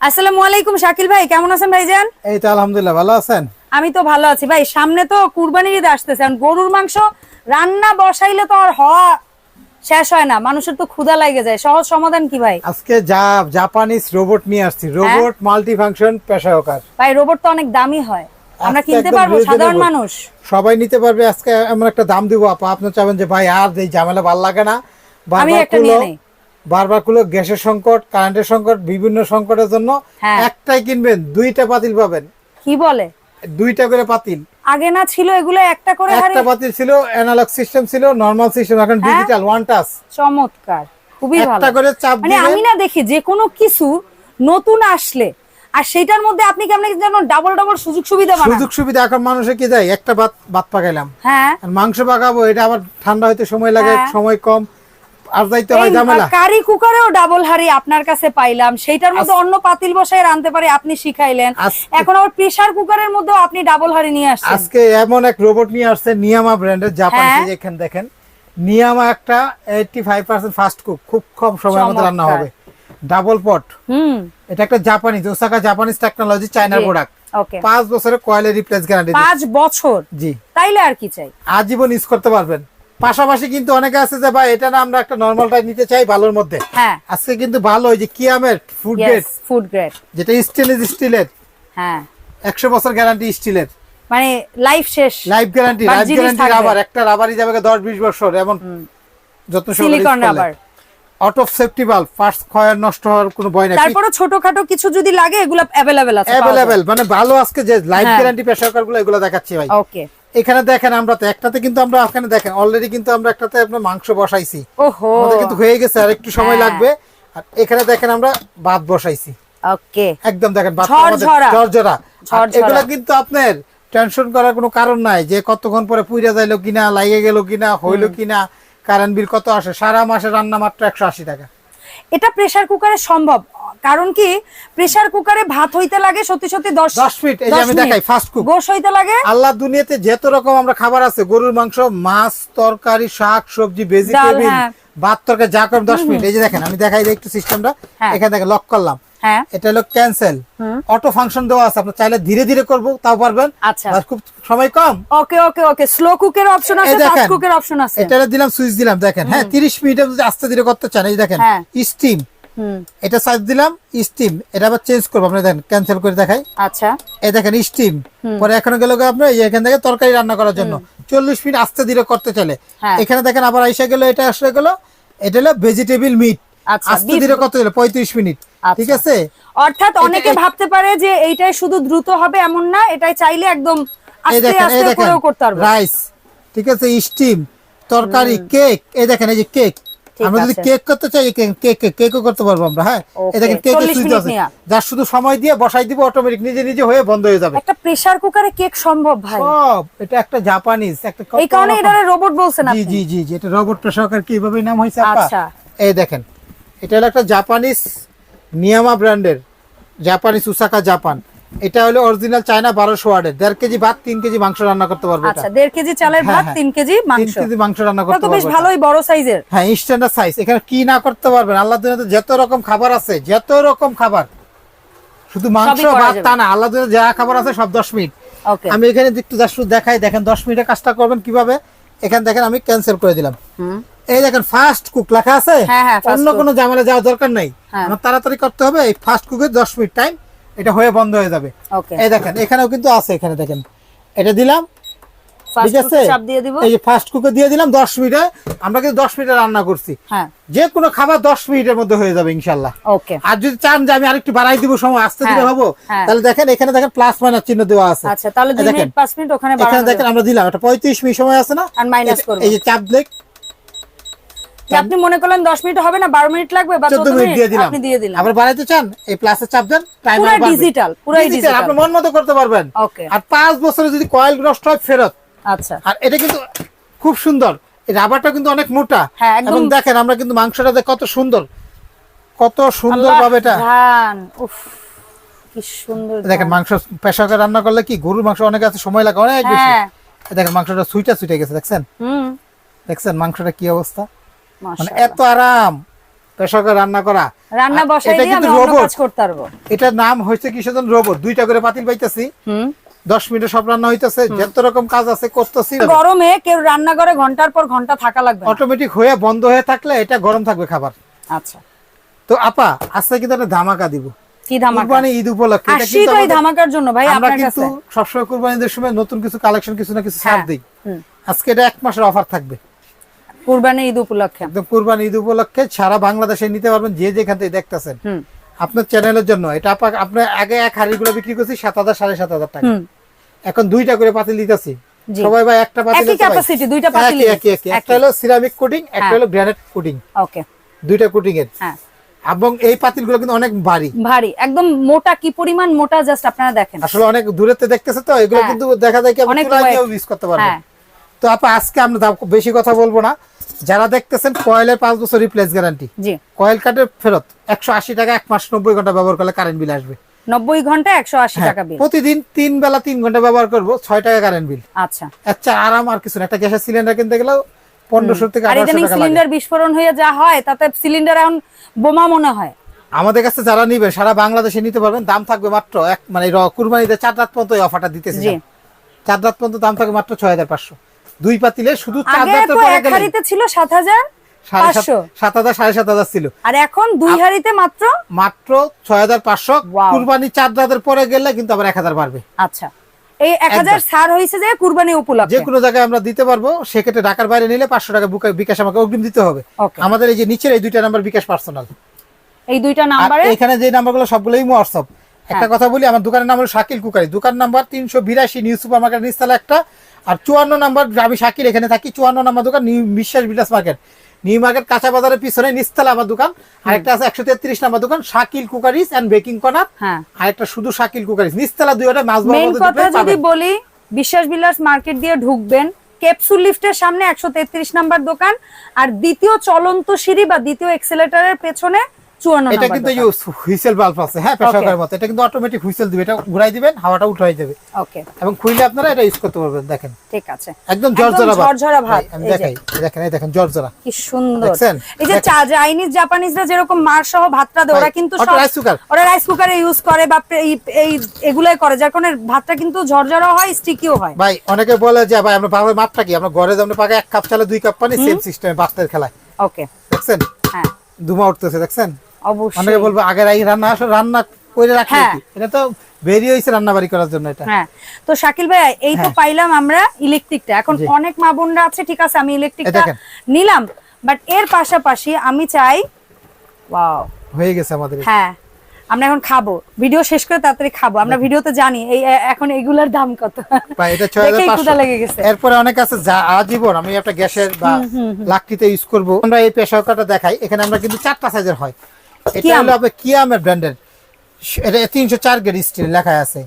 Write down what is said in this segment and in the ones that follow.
আসসালামু আলাইকুম শাকিল ভাই কেমন আছেন ভাইজান? এই তো আলহামদুলিল্লাহ ভালো আছেন? আমি তো ভালো আছি। ভাই সামনে তো কুরবানির ঈদ আসতেছে। গরুর মাংস রান্না বসাইলে তো আর হওয়া শেষ হয় না। মানুষের তো ক্ষুধা লাগে যায়। সহজ সমাধান কি ভাই? আজকে যা জাপানিজ রোবট নিয়ে আসছি। রোবট মাল্টি ফাংশন পেশাওকার। ভাই রোবট তো অনেক দামি হয়। আমরা কিনতে পারব? সাধারণ মানুষ। সবাই নিতে পারবে। আজকে এমন একটা দাম দিব। আপা আপনি চাবেন যে ভাই আর এই ঝামেলা ভালো লাগে না। আমি একটা নিয়ে নেই। বারবার কুলো গ্যাসের সংকট কারেন্টের সংকট বিভিন্ন সংকটের জন্য হ্যাঁ। একটাই কিনবেন দুইটা পাতিল পাবেন। কি বলে? দুইটা করে পাতিল। আগে না ছিল এগুলো একটা করে একটা পাতিল ছিল অ্যানালগ সিস্টেম ছিল নরমাল সিস্টেম এখন? ডিজিটাল ওয়ান টাচ চমৎকার খুবই ভালো। একটা করে চাপ মানে আমি না দেখি যে কোনো কিছু নতুন আসলে আর সেটার মধ্যে আপনি কেমন যেন ডাবল ডাবল সুযোগ সুবিধা সুযোগ সুবিধা এখন মানুষে কি দেয়? একটা ভাত ভাত পাকাইলাম। হ্যাঁ। মাংস পাকাবো এটা আবার ঠান্ডা হইতে সময় লাগে হ্যাঁ। সময় কম। আর যাইতে হয় ঝামেলা। কারি কুকারেও ডাবল হাড়ি আপনার কাছে পাইলাম। সেইটার মধ্যে অন্য পাতিল বসায় রানতে পারে আপনি শিখাইলেন। এখন আবার প্রেসার কুকারের মধ্যেও আপনি ডাবল হাড়ি নিয়ে আসছেন। আজকে এমন এক রোবট নিয়ে আসছে নিয়ামা ব্র্যান্ডের জাপান। দেখেন। নিয়ামা একটা ফাস্ট কুক খুব কম সময়ের মধ্যে রান্না হবে। ডাবল পট হুম। এটা একটা জাপানিজ ওসাকা জাপানিজ টেকনোলজি চায়নার জি। প্রোডাক্ট পাঁচ বছরের কয়েলের রিপ্লেস গ্যারান্টি পাঁচ বছর? জি। তাইলে আর কি চাই? আজীবন ইউজ করতে পারবেন। পাশাপাশি কিন্তু অনেকে আছে যে ভাই এটা না আমরা একটা নর্মালটা নিতে চাই ভালোর মধ্যে। হ্যাঁ। আজকে কিন্তু ভালো ওই যে কিয়ামের ফুড গ্রেড ফুড গ্রেড যেটা স্টেনলেস স্টিলের। হ্যাঁ। একশো বছর গ্যারান্টি স্টিলের। মানে লাইফ শেষ। Life guarantee life guarantee. Rubber একটা রাবারই যাবে দশ বিশ বছর এমন যত্ন silicone rubber out of safety bulb first ক্ষয়ের নষ্ট হওয়ার কোনো ভয় নাই। তারপরে ছোটখাটো কিছু যদি লাগে এগুলো অ্যাভেলেবেল আছে অ্যাভেলেবেল মানে ভালো আজকে যে লাইফ। গ্যারান্টি পেশাকারগুলো এগুলো দেখাচ্ছি ভাই। ওকে এখানে দেখেন আমরা তো একটাতে কিন্তু আমরা এখানে দেখেন অলরেডি কিন্তু আমরা একটাতে আপনার মাংস বসাইছি। ওহো। আমাদের কিন্তু হয়ে গেছে আর একটু সময় হ্যাঁ। লাগবে। আর এখানে দেখেন আমরা ভাত বসাইছি। ওকে। একদম দেখেন ভাত ঝরঝরা। এগুলা কিন্তু আপনার টেনশন করার কোনো কারণ নাই যে কতক্ষণ পরে পুইরা যাইলো কিনা লাগে গেল কিনা হইল কিনা কারেন্ট বিল কত আসে সারা মাসে রান্না মাত্র একশো আশি টাকা। এটা প্রেসার কুকারে সম্ভব। কারণ কি? প্রেসার কুকারে ভাত হইতে লাগে সত্যি সত্যি দশ দশ মিনিট এই যে আমি দেখাই ফাস্ট কুক গোশ হইতে লাগে। আল্লাহ দুনিয়াতে যত রকম আমরা খাবার আছে গরুর মাংস মাছ তরকারি শাক সবজি ভেজিটেবল হ্যাঁ। ভাত তরকারি যা করে দশ মিনিট। এই যে দেখেন আমি দেখাই একটু সিস্টেমটা। এখানে দেখেন লক করলাম। হ্যাঁ। এটা হলো ক্যান্সেল অটো ফাংশন দেওয়া আছে আপনি চাইলে ধীরে ধীরে করব তাও পারবেন। আচ্ছা। খুব সময় কম। ওকে ওকে ওকে স্লো কুকের অপশন আছে ফাস্ট কুকের অপশন আছে। এটা দিলাম সুইচ দিলাম দেখেন হ্যাঁ তিরিশ মিনিট যদি আস্তে ধীরে করতে চান এই দেখেন হ্যাঁ। স্টিম হুম। এটা সাইজ দিলাম স্টিম এটা আবার চেঞ্জ করব আপনি দেখেন ক্যান্সেল করে দেখাই। আচ্ছা। এই দেখেন স্টিম পরে এখানে গেল আপনার এই এখান থেকে তরকারি রান্না করার জন্য। চল্লিশ মিনিট আস্তে ধীরে করতে চলে। হ্যাঁ। এখানে দেখেন আবার আইসা গেল এটা আসলে গেল এটা হলো ভেজিটেবল মিট আস্তে ধীরে চলে পঁয়ত্রিশ মিনিট। আচ্ছা। ঠিক আছে? অর্থাৎ অনেকে ভাবতে পারে যে এইটাই শুধু দ্রুত হবে এমন না এটাই চাইলে একদম আস্তে আস্তে করেও করতে পারব। রাইস ঠিক আছে? স্টিম তরকারি কেক এই দেখেন এই যে কেক। আমরা যদি কেক করতে চাই কেক কেক কেকও করতে পারব আমরা হ্যাঁ? এই দেখেন কেকের 40 সুইচ আছে। যার শুধু সময় দিয়ে বসাই দিব অটোমেটিক নিজে নিজে হয়ে বন্ধ হয়ে যাবে। একটা প্রেসার কুকারে কেক সম্ভব ভাই। সব এটা একটা জাপানিজ একটা এই কারণে এটা রোবট বলছেন জি আপনি। জি জি জি এটা রোবট পেশাকার কীভাবে নাম হয়েছে আচ্ছা। এই দেখেন এটা হলো একটা জাপানিজ নিয়ামা ব্র্যান্ডের জাপানিজ উসাকা জাপান। এটা হলো অরিজিনাল চায়না বারোশো ওয়ার্ডের দেড় কেজি ভাত তিন কেজি মাংস রান্না করতে পারবে আচ্ছা দেড় কেজি চালের হ্যাঁ, ভাত হ্যাঁ। তিন কেজি তিন মাংস। কেজি মাংস রান্না করতে তো বেশ ভালোই বড় সাইজের। হ্যাঁ স্ট্যান্ডার্ড সাইজ এখানে কি না করতে পারবেন? আল্লাহ দুনিয়াতে যত রকম খাবার আছে যত রকম খাবার। শুধু মাংস ভাত তা না আল্লাহ দুনিয়াতে যা খাবার আছে সব দশ মিনিট। আমি এখানে একটু দেখাই দেখেন দশ মিনিটে কাজটা করবেন কীভাবে? এখানে দেখেন আমি ক্যান্সেল করে দিলাম। হুম। এই দেখেন ফাস্ট কুক লেখা আছে। হ্যাঁ, হ্যাঁ, অন্য। কোনো ঝামেলা যাওয়ার দরকার নাই। হ্যাঁ। আমার তাড়াতাড়ি করতে হবে এই ফাস্ট কুকের দশ মিনিট টাইম এটা হয়ে বন্ধ হয়ে যাবে। এই দেখেন এখানেও কিন্তু আছে এখানে দেখেন। এটা দিলাম। ঠিক আছে? চাপ দিয়ে দিব। এই যে ফাস্ট কুকে দিয়ে দিলাম দশ মিনিটে। আমরা কিন্তু দশ মিনিটে রান্না করছি। যে কোনো খাবার দশ মিনিটের মধ্যে হয়ে যাবে ইনশাল্লাহ ওকে আর যদি চান যে আমি আরেকটু বাড়াই দিব সময় আস্তে হব। তাহলে দেখেন এখানে দেখেন প্লাস মাইনাস চিহ্ন দেওয়া আছে। আচ্ছা দেখেন। এখানে দেখেন আমরা দিলাম এটা পঁয়ত্রিশ মিনিট সময় আছে না। এই যে চাপ দেখ। আপনি মনে করলেন দশ মিনিট হবে না বারো মিনিট লাগবে বা চোদ্দ চোদ্দ মিনিট দিয়ে দিলাম। আপনি দিয়ে দিলাম আবার বাড়াইতে চান এই প্লাসে চাপ দেন টাইমার পুরা digital, পুরাই digital। আপনি মন মতো করতে পারবেন. আর পাঁচ বছরে যদি কয়েল নষ্ট হয় ফেরত। আচ্ছা। আর এটা কিন্তু খুব সুন্দর। এই রাবারটা কিন্তু অনেক মোটা। হ্যাঁ, এবং দেখেন আমরা কিন্তু মাংসটা দেখ কত সুন্দর। কত সুন্দর ভাবে এটা উফ কি সুন্দর দেখেন। মাংস পেশাকে রান্না করলে কি গরুর মাংস অনেক আছে সময় লাগে অনেক বেশি। হ্যাঁ। দেখেন মাংসটা সুইটা সুইটে গেছে দেখছেন? দেখছেন মাংসটা কি অবস্থা? মানে এত আরাম। প্রেসার রান্না করা। রান্না বসাই এটা কিন্তু অন্য করতে পারব। এটার নাম হয়েছে কি সেজন রোবট দুইটা করে পাতিল পাইতেছি। দশ মিনিটে সব রান্না হইতেছে। যত রকম কাজ আছে করতেছি। গরমে কেউ রান্না করে ঘণ্টার পর ঘণ্টা থাকা লাগবে অটোমেটিক হয়ে বন্ধ হয়ে থাকলে এটা গরম থাকবে খাবার। আচ্ছা। তো আপা আজকে কিন্তু একটা ধামাকা দিব। কি ধামাকা? কুরবানি ঈদ উপলক্ষে। এটা কিন্তু ধামাকার জন্য ভাই কিন্তু সবসময় সময় নতুন কিছু কালেকশন কিছু না কিছু ছাড় হ্যাঁ। দিই। আজকে এটা এক মাসের অফার থাকবে। কুরবানি ঈদ উপলক্ষে। একদম কুরবানি ঈদ উপলক্ষে সারা বাংলাদেশে নিতে পারবেন যে যেখান থেকে দেখতেছেন। আপনার চ্যানেলের জন্য। এটা আপনার আগে এক বিক্রি করছি সাত হাজার সাড়ে সাত হাজার টাকা। এখন দুইটা করে পাতিল দিতেছি সবাই ভাই একটা পাতিল একই দুইটা পাতিলই একই একই একই। একটা হলো সিরামিক কোটিং একটা হ্যাঁ। হলো গ্রানাইট কোটিং ওকে। দুইটা কোটিং এর। হ্যাঁ। এবং এই পাতিলগুলো কিন্তু অনেক ভারী। ভারী। একদম মোটা কি পরিমাণ মোটা জাস্ট আপনারা দেখেন। আসলে অনেক দূরেতে দেখতেছে তো এগুলো হ্যাঁ। কিন্তু দেখা যায় কি আপনি ইউজ করতে পারবেন হ্যাঁ। তো আপা আজকে আমরা বেশি কথা বলব না। যারা দেখতেছেন কয়েলের পাঁচ বছর রিপ্লেস গ্যারান্টি জি। কয়েল কার্ডের ফেরত একশো আশি টাকা এক মাস নব্বই ঘণ্টা ব্যবহার করলে কারেন্ট বিল আসবে। নব্বই ঘণ্টা একশো আশি হ্যাঁ, টাকা বিল প্রতিদিন তিন বেলা তিন ঘণ্টা ব্যবহার করব ছয় টাকা কারেন্ট বিল আচ্ছা। আচ্ছা আরাম আর কিছু না একটা গ্যাসের সিলিন্ডার কিনতে গেলেও পনেরোশো থেকে সিলিন্ডার বিস্ফোরণ হয়ে যা হয় তাতে সিলিন্ডার এখন বোমা মনে হয়। আমাদের কাছে যারা নিবে সারা বাংলাদেশে নিতে পারবেন দাম থাকবে মাত্র এক মানে কুরবানিতে চার রাত পর্যন্ত এই অফারটা দিতেছি জি। চার রাত পর্যন্ত দাম থাকবে মাত্র ছয় হাজার পাঁচশো। দুই পাতিলে শুধু চার এক হাড়িতে ছিল সাত হাজার সাড়ে সাত- পাঁচশো। সাত হাজার সাড়ে সাত হাজার ছিল। আর এখন দুই হাড়িতে মাত্র? মাত্র ছয় হাজার পাঁচশো। কুরবানি চার পরে গেলে কিন্তু আবার এক হাজার বাড়বে। আচ্ছা। এই এক হাজার সার হয়েছে যে কুরবানি যে উপলক্ষে? কোনো জায়গায় আমরা দিতে পারব সেক্ষেত্রে ঢাকার বাইরে নিলে পাঁচশো টাকা বিকাশ আমাকে অগ্রিম দিতে হবে। আমাদের এই যে নিচের এই দুইটা নাম্বার বিকাশ পার্সোনাল এই দুইটা নাম্বার নাম্বারে এখানে যে নাম্বারগুলো সবগুলোই হোয়াটসঅ্যাপ হ্যাঁ। একটা কথা বলি আমার দোকানের নাম হলো শাকিল কুকারি। দোকান নাম্বার তিনশো বিরাশি নিউ সুপার মার্কেট নিস্তালা একটা। আর চুয়ান্ন নাম্বার আমি শাকিল এখানে থাকি। চুয়ান্ন নাম্বার দোকান নিউ বিশ্বাস বিলাস মার্কেট। নিউ মার্কেট কাঁচা বাজারের পিছনে নিস্তালা আমার দোকান। আরেকটা আছে একশো তেত্রিশ নাম্বার দোকান Shakil cookeries and baking corner হ্যাঁ। আরেকটা শুধু শাকিল কুকারিস নিস্তালা দুইটা মাছ কথা যদি বলি বিশ্বাস বিলাস মার্কেট দিয়ে ঢুকবেন ক্যাপসুল লিফটের সামনে একশো তেত্রিশ নাম্বার দোকান। আর দ্বিতীয় চলন্ত সিঁড়ি বা দ্বিতীয় এক্সেলেটারের পেছনে এটা কিন্তু হুইসেল বাল্ব আছে। হ্যাঁ মতো। এটা কিন্তু অটোমেটিক হুইসেল দিবে। এটা ঘুরাই দিবেন হাওয়াটা উঠাই দেবে ওকে এবং আপনারা এটা ইউজ করতে পারবেন দেখেন। ঠিক আছে। একদম একদম জর্জরা ভাত। আমি দেখাই দেখেন এই দেখেন জর্জরা কি সুন্দর? এই যে চাইনিজ জাপানিজরা যেরকম মার সহ ভাতটা দেয় ওরা কিন্তু সব rice cooker। ওরা রাইস কুকারে ইউজ করে বা এই- এগুলাই করে যার কারণে ভাতটা কিন্তু ঝরঝরা হয় স্টিকিও হয়। ভাই অনেকে বলে যে ভাই আমরা বাবার মাপটা কি? আমরা ঘরে যেমন পাকে এক কাপ চালে দুই কাপ পানি সেম সিস্টেমে বাচ্চাদের খেলায়। ওকে দেখছেন? হ্যাঁ। ধুমা উঠতেছে দেখছেন? অবশ্যই। অনেকে বলব আগের এই রান্না আসলে রান্না করে রাখলে হ্যাঁ। এটা তো বেরিয়ে হয়েছে রান্না বাড়ি করার জন্য এটা। হ্যাঁ। তো শাকিল ভাই এই তো হ্যাঁ। পাইলাম আমরা ইলেকট্রিকটা। এখন অনেক মা বোনরা আছে ঠিক আছে আমি ইলেকট্রিকটা নিলাম। বাট এর পাশাপাশি আমি চাই ওয়াও। হয়ে গেছে আমাদের হ্যাঁ। আমরা এখন খাব। ভিডিও শেষ করে তাড়াতাড়ি খাব। আমরা ভিডিওতে জানি এই এখন এগুলার দাম কত? এটা লেগে গেছে। এরপরে অনেক আছে যা আজীবন আমি একটা গ্যাসের বা লাকড়িতে ইউজ করব। আমরা এই পেশাকাটা দেখাই। এখানে আমরা কিন্তু চারটা সাইজের হয়। এটা হলো আপনার কিয়ামের ব্র্যান্ডের এটা তিনশো চার গ্রেড স্টিল লেখা আছে।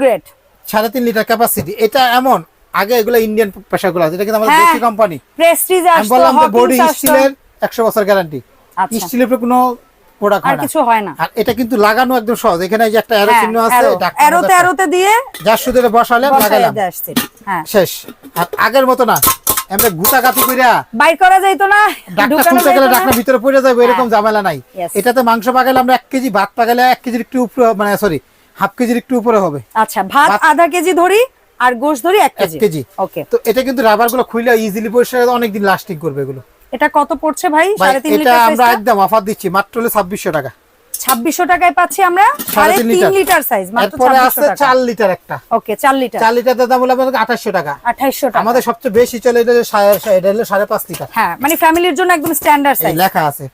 গ্রেড সাড়ে তিন লিটার ক্যাপাসিটি এটা এমন আগে এগুলো ইন্ডিয়ান পেশাগুলো আছে এটা কিন্তু আমাদের হ্যাঁ। দেশি কোম্পানি প্রেস্টিজ আমি বললাম বডি স্টিলের একশো বছর গ্যারান্টি আচ্ছা। স্টিলের উপরে কোনো প্রোডাক্ট আর কিছু হয় না। আর এটা কিন্তু লাগানো একদম সহজ। এখানে এই যে একটা অ্যারো চিহ্ন আছে arrow, ডাক্তার arrow তে মতো একটা। arrow তে দিয়ে শুধু বসালে লাগালাম। হ্যাঁ। শেষ। আর আগের মতো না। আমরা গুতাগাতি কইরা বাইর করা যাইতো না ঢুকানো খুলতে গেলে। ডাকনা ভিতরে পড়ে যাবে এরকম ঝামেলা নাই। এটাতে মাংস পাকালে আমরা এক কেজি ভাত পাকালে এক কেজির একটু উপরে মানে সরি হাফ কেজির একটু উপরে হবে। আচ্ছা ভাত আধা কেজি ধরি আর গোশ ধরি এক এক কেজি? কেজি। ওকে তো এটা কিন্তু রাবারগুলো খুলে ইজিলি পরিষ্কার অনেকদিন লাস্টিং করবে এগুলো। এটা কত পড়ছে ভাই? ভাই, সাড়ে তিন এটা আমরা একদম অফার দিচ্ছি মাত্র হলে ছাব্বিশশো টাকা। ছাব্বিশশো টাকায় পাচ্ছি আমরা লিটার। সাইজ মাত্র টাকা। লিটার একটা। ওকে লিটার। লিটার দাম হলো টাকা। টাকা। আমাদের সবচেয়ে বেশি চলে এটা লিটার। হ্যাঁ মানে ফ্যামিলির জন্য একদম স্ট্যান্ডার্ড সাইজ লেখা আছে।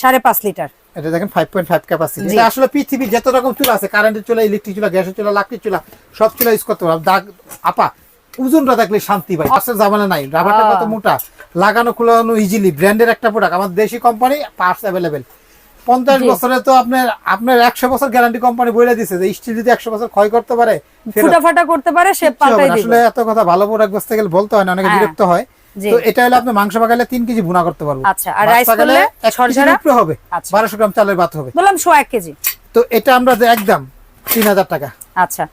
সাড়ে পাঁচ লিটার। এটা দেখেন ফাইভ পয়েন্ট ফাইভ ক্যাপাসিটি এটা আসলে পৃথিবী যত রকম চুলা আছে কারেন্টের চুলা ইলেকট্রিক চুলা গ্যাসের চুলা লাকড়ির চুলা সব চুলা ইউজ করতে দাগ আপা ওজনটা দেখলে শান্তি ভাই আসলে জামানা নাই। রাবারটা কত মোটা লাগানো খোলানো ইজিলি ব্র্যান্ডের একটা প্রোডাক্ট আমাদের দেশি কোম্পানি পার্টস অ্যাভেলেবেল পঞ্চাশ বছরে তো আপনার আপনার একশো বছর গ্যারান্টি কোম্পানি বলে দিছে যে স্টিল যদি একশো বছর ক্ষয় করতে পারে ফুটাফাটা করতে পারে সে পাল্টাই আসলে এত কথা ভালো প্রোডাক্ট বসতে গেলে বলতে হয় না অনেকে হ্যাঁ। বিরক্ত হয়। তো এটা হলো আপনি মাংস পাকালে তিন কেজি ভুনা করতে পারব আচ্ছা, আর পাকালে করলে হবে আচ্ছা। বারোশো গ্রাম চালের ভাত হবে। বললাম কেজি। তো এটা আমরা যে একদম তিন হাজার টাকা। আচ্ছা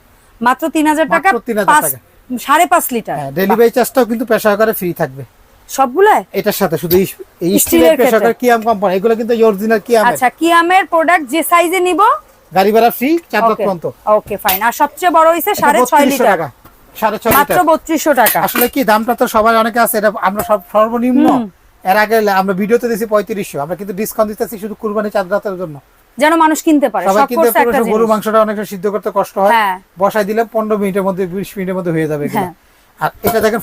মাত্র তিন হাজার টাকা মাত্র 3000 টাকা। সাড়ে পাঁচ লিটার। হ্যাঁ ডেলিভারি চার্জটাও কিন্তু পেশা করে ফ্রি থাকবে। সবগুলো এটার সাথে শুধু এই- এই Steel এর স্টিলের প্রেসার কিয়াম কোম্পানি এগুলো কিন্তু অরিজিনাল কিয়ামের আচ্ছা কিয়ামের প্রোডাক্ট যে সাইজে নিব? গাড়ি ভাড়া ফ্রি চার পর্যন্ত। ওকে ফাইন আর সবচেয়ে বড় হইছে এটা সাড়ে ছয় 3200 লিটার। টাকা মাত্র লিটার। বত্রিশশো টাকা। আসলে কি দামটা তো সবাই অনেকে আছে এটা আমরা সব সর্বনিম্ন। এর আগে আমরা ভিডিওতে দিয়েছি পঁয়ত্রিশশো আমরা কিন্তু ডিসকাউন্ট দিতেছি শুধু কুরবানি চাঁদ রাতের জন্য। যেন মানুষ কিনতে পারে সব কিন্তু গরু মাংসটা অনেকটা সিদ্ধ করতে কষ্ট হয়। হ্যাঁ। বসাই দিলে পনেরো মিনিটের মধ্যে বিশ মিনিটের মধ্যে হয়ে যাবে হ্যাঁ। আর এটা দেখেন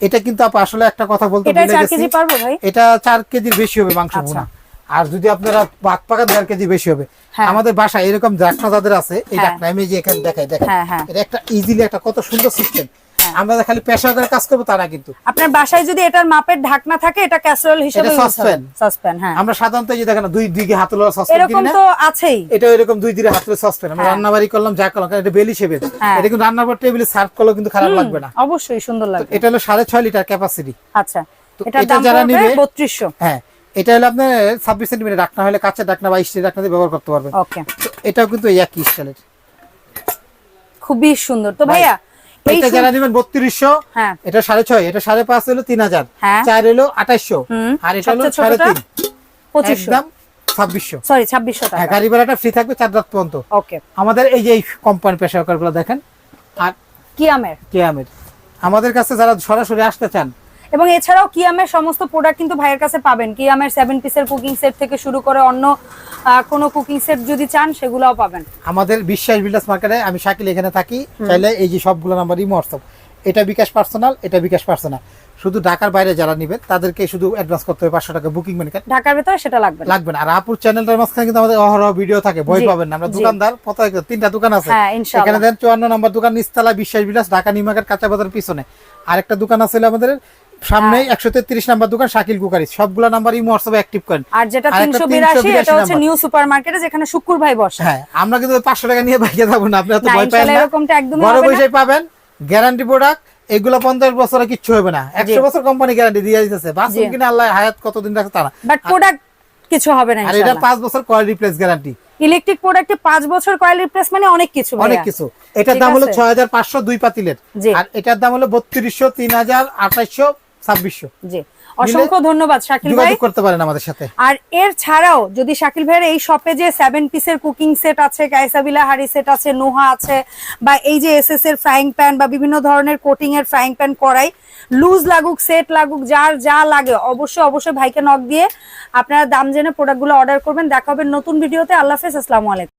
এটা কিন্তু আপনি আসলে একটা কথা বলতে এটা চার কেজি পারব ভাই এটা কেজির বেশি হবে মাংস আচ্ছা। ভুনা আর যদি আপনারা পাক পাকা দেড় কেজি বেশি হবে হ্যাঁ। আমাদের বাসায় এরকম ডাকনা যাদের আছে এই হ্যাঁ। ডাকনা আমি যে এখানে দেখাই দেখেন হ্যাঁ। এটা একটা ইজিলি একটা কত সুন্দর সিস্টেম আমরা খালি পেশা কাজ করব তারা কিন্তু। আপনার বাসায় যদি এটার মাপের ঢাকনা থাকে এটা ক্যাসেরোল হিসেবে saucepan। সসপ্যান হ্যাঁ। আমরা সাধারণত এই যে দেখেন দুই দিকে হাতলো সসপেন এরকম তো আছেই। এটা এরকম দুই দিকে হাতলো সসপেন আমরা হ্যাঁ। রান্না বাড়ি করলাম যা করলাম এটা বেলি শেপের হ্যাঁ। এটা কিন্তু রান্নার পর টেবিলে সার্ভ করলেও কিন্তু খারাপ লাগবে না। অবশ্যই সুন্দর লাগবে। এটা হলো সাড়ে ছয় লিটার ক্যাপাসিটি আচ্ছা। এটা দাম যারা নিবে- বত্রিশশো। হ্যাঁ এটা হলো আপনার ছাব্বিশ সেন্টিমিটার ডাকনা হলে কাঁচের ডাকনা বা স্টিল ডাকনা ব্যবহার করতে পারবেন। ওকে এটাও কিন্তু একই স্টাইলের খুবই সুন্দর। তো ভাইয়া এটা যারা নেবেন বত্রিশশো হ্যাঁ। এটা সাড়ে ছয় এটা সাড়ে পাঁচ হলো তিন হাজার হ্যাঁ। চার হলো আঠাশশো আর এটা হলো সাড়ে তিন। একদম ছাব্বিশশো। সরি ছাব্বিশশো হ্যাঁ টাকা গাড়ি ভাড়াটা ফ্রি থাকবে চার রাত পর্যন্ত। ওকে আমাদের এই যে কোম্পানি পেশাকারগুলো দেখেন আর কিয়ামের কেয়ামের আমাদের কাছে যারা সরাসরি আসতে চান এবং এছাড়াও কিয়ামের সমস্ত প্রোডাক্ট কিন্তু ভাইয়ের কাছে পাবেন। কিয়ামের সেভেন পিসের কুকিং সেট থেকে শুরু করে অন্য কোনো কুকিং সেট যদি চান সেগুলোও পাবেন। আমাদের বিশ্বাস বিল্ডার্স মার্কেটে আমি শাকিল এখানে থাকি চাইলে এই যে সবগুলো নাম্বার ইমো হোয়াটসঅ্যাপ এটা বিকাশ পার্সোনাল এটা বিকাশ পার্সোনাল শুধু ঢাকার বাইরে যারা নিবেন তাদেরকে শুধু অ্যাডভান্স করতে হবে পাঁচশো টাকা বুকিং মানি ঢাকার ভেতরে সেটা লাগবে লাগবে না। আর আপুর চ্যানেলটার মাঝখানে কিন্তু আমাদের অহরহ ভিডিও থাকে ভয় পাবেন না। আমরা দোকানদার তিনটা দোকান আছে। হ্যাঁ, এখানে দেন চুয়ান্ন নম্বর দোকান নিস্তালা বিশ্বাস বিলাস ঢাকা নিমাকের কাঁচা বাজার পিছনে। আরেকটা দোকান আছে আমাদের সামনে হ্যাঁ। একশো তেত্রিশ নাম্বার দোকান শাকিল কুকারি। সবগুলো নাম্বার ইমো হোয়াটসঅ্যাপে অ্যাক্টিভ করেন। আর যেটা আরেকটা তিনশো বিরাশি এটা হচ্ছে নিউ যেখানে শুকুর ভাই বসে। হ্যাঁ আমরা কিন্তু পাঁচশো টাকা নিয়ে বাইকে যাব না আপনি এত ভয় পাবেন না। এরকমটা একদমই ঘরে হবে না। বসে পাবেন। গ্যারান্টি প্রোডাক্ট এগুলো বছরে কিচ্ছু হবে না। একশো বছর কোম্পানি গ্যারান্টি দিয়ে দিতেছে। বাসুন। কিনে আল্লাহ হায়াত কতদিন রাখছে তারা। বাট প্রোডাক্ট কিছু হবে না আর এটা পাঁচ বছর কয়েল রিপ্লেস গ্যারান্টি ইলেকট্রিক প্রোডাক্টে পাঁচ বছর কয়েল রিপ্লেস মানে অনেক কিছু অনেক কিছু। এটার দাম হলো আছে? ছয় হাজার পাঁচশো দুই পাতিলের আর এটার দাম হলো বত্রিশশো তিন হাজার আঠাইশশো ছাব্বিশশো। জি। অসংখ্য ধন্যবাদ শাকিল ভাই। করতে পারেন আমাদের সাথে। আর এর ছাড়াও যদি শাকিল ভাইয়ের এই শপে যে সেভেন পিসের কুকিং সেট আছে কাইসাবিলা হাড়ি সেট আছে নোহা আছে বা এই যে এস এস এর ফ্রাইং প্যান বা বিভিন্ন ধরনের কোটিং এর ফ্রাইং প্যান করাই লুজ লাগুক সেট লাগুক যার যা লাগে অবশ্যই অবশ্যই ভাইকে নক দিয়ে আপনারা দাম জেনে প্রোডাক্টগুলো অর্ডার করবেন। দেখা হবে নতুন ভিডিওতে আল্লাহ হাফেজ। আসসালামু আলাইকুম।